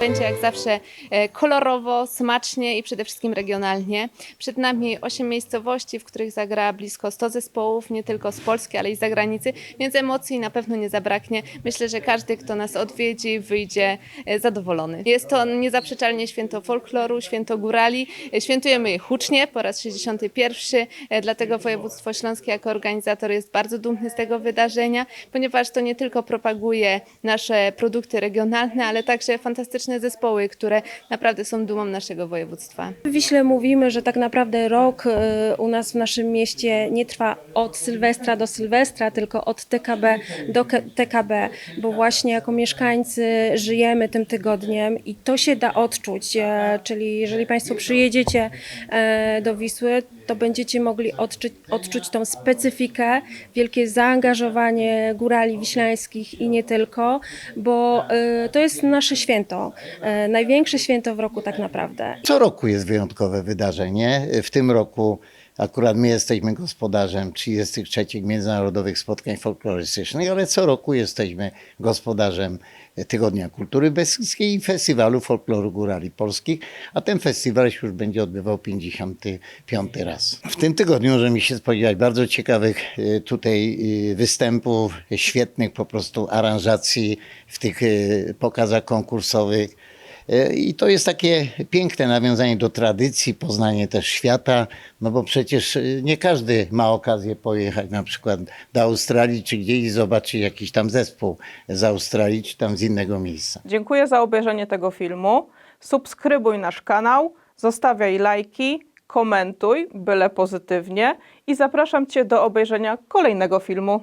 Będzie jak zawsze e, kolorowo, smacznie i przede wszystkim regionalnie. Przed nami 8 miejscowości, w których zagra blisko 100 zespołów, nie tylko z Polski, ale i z zagranicy, więc emocji na pewno nie zabraknie. Myślę, że każdy, kto nas odwiedzi, wyjdzie e, zadowolony. Jest to niezaprzeczalnie święto folkloru, święto górali. E, Świętujemy je hucznie po raz 61, e, dlatego województwo śląskie jako organizator jest bardzo dumny z tego wydarzenia, ponieważ to nie tylko propaguje nasze produkty regionalne, ale także fantastyczne zespoły, które naprawdę są dumą naszego województwa. W Wiśle mówimy, że tak naprawdę rok y, u nas w naszym mieście nie trwa od Sylwestra do Sylwestra, tylko od TKB do TKB, bo właśnie jako mieszkańcy żyjemy tym tygodniem i to się da odczuć. e, Czyli jeżeli Państwo przyjedziecie e, do Wisły, to będziecie mogli odczuć, odczuć tą specyfikę, wielkie zaangażowanie górali wiślańskich i nie tylko, bo y, to jest nasze święto, e, największe święto w roku tak naprawdę. Co roku jest wyjątkowe wydarzenie. W tym roku akurat my jesteśmy gospodarzem 33 Międzynarodowych Spotkań Folklorystycznych, ale co roku jesteśmy gospodarzem Tygodnia Kultury Beskidzkiej i Festiwalu Folkloru Górali Polskich, a ten festiwal się już będzie odbywał 55 raz. W tym tygodniu możemy się spodziewać bardzo ciekawych e, tutaj e, występów, świetnych po prostu aranżacji w tych e, pokazach konkursowych. E, I to jest takie piękne nawiązanie do tradycji, poznanie też świata, no bo przecież e, nie każdy ma okazję pojechać na przykład do Australii czy gdzieś i zobaczyć jakiś tam zespół z Australii czy tam z innego miejsca. Dziękuję za obejrzenie tego filmu. Subskrybuj nasz kanał, zostawiaj lajki, komentuj, byle pozytywnie i zapraszam Cię do obejrzenia kolejnego filmu.